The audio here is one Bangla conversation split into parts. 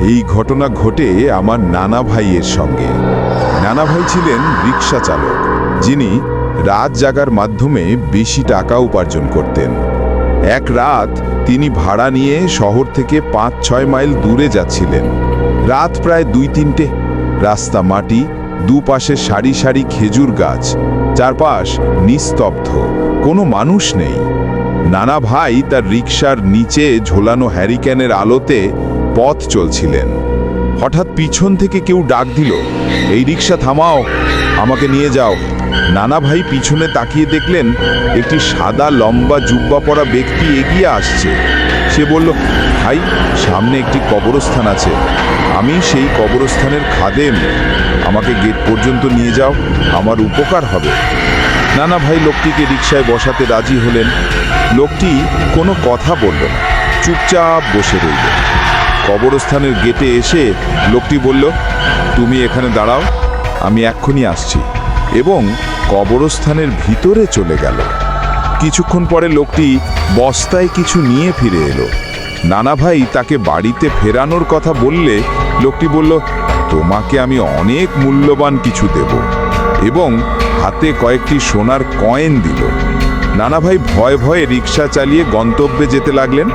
এই ঘটনা ঘটে আমার নানা ভাইয়ের সঙ্গে। নানা ভাই ছিলেন রিক্সা চালক, যিনি রাত জাগার মাধ্যমে বেশি টাকা উপার্জন করতেন। এক রাত তিনি ভাড়া নিয়ে শহর থেকে পাঁচ ছয় মাইল দূরে যাচ্ছিলেন। রাত প্রায় দুই তিনটে রাস্তা মাটি, দুপাশে সারি সারি খেজুর গাছ, চারপাশ নিস্তব্ধ, কোনো মানুষ নেই। নানা ভাই তার রিক্সার নিচে ঝোলানো হ্যারিক্যানের আলোতে পথ চলছিলেন। হঠাৎ পিছন থেকে কেউ ডাক দিল, এই রিক্সা থামাও, আমাকে নিয়ে যাও। নানা ভাই পিছনে তাকিয়ে দেখলেন, একটি সাদা, লম্বা জুব্বা পরা ব্যক্তি এগিয়ে আসছে। সে বলল, ভাই, সামনে একটি কবরস্থান আছে। আমি সেই কবরস্থানের খাদেম। আমাকে গেট পর্যন্ত নিয়ে যাও, আমার উপকার হবে। নানা ভাই লোকটিকে রিক্সায় বসাতে রাজি হলেন। লোকটি কোনো কথা বলল না, চুপচাপ বসে রইল। কবরস্থানের গেটে এসে লোকটি বলল, তুমি এখানে দাঁড়াও, আমি এক্ষুনি আসছি। এবং কবরস্থানের ভিতরে চলে গেল। কিছুক্ষণ পরে লোকটি বস্তায় কিছু নিয়ে ফিরে এলো। নানা ভাই তাকে বাড়িতে ফেরানোর কথা বললে লোকটি বলল, তোমাকে আমি অনেক মূল্যবান কিছু দেব। এবং হাতে কয়েকটি সোনার কয়েন দিল। নানা ভাই ভয়ে ভয়ে রিক্সা চালিয়ে গন্তব্যে যেতে লাগলেন।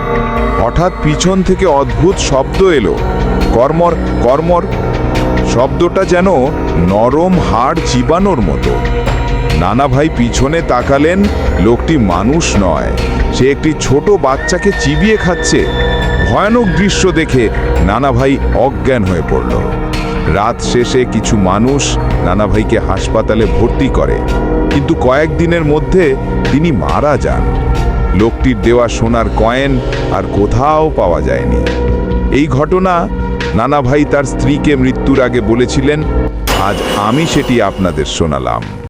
হঠাৎ পিছন থেকে অদ্ভুত শব্দ এলো। কর্মর কর্মর, শব্দটা যেন নরম হাড় চিবানোর মতো। নানা ভাই পিছনে তাকালেন, লোকটি মানুষ নয়, সে একটি ছোট বাচ্চাকে চিবিয়ে খাচ্ছে। ভয়ানক দৃশ্য দেখে নানা ভাই অজ্ঞান হয়ে পড়ল। রাত শেষে কিছু মানুষ নানা ভাইকে হাসপাতালে ভর্তি করে। কিন্তু কয়েকদিনের মধ্যে তিনি মারা যান। লোকটির দেওয়া সোনার কয়েন আর কোথাও পাওয়া যায়নি। এই ঘটনা নানা ভাই তার স্ত্রীকে মৃত্যুর আগে বলেছিলেন, আজ আমি সেটি আপনাদের শোনালাম।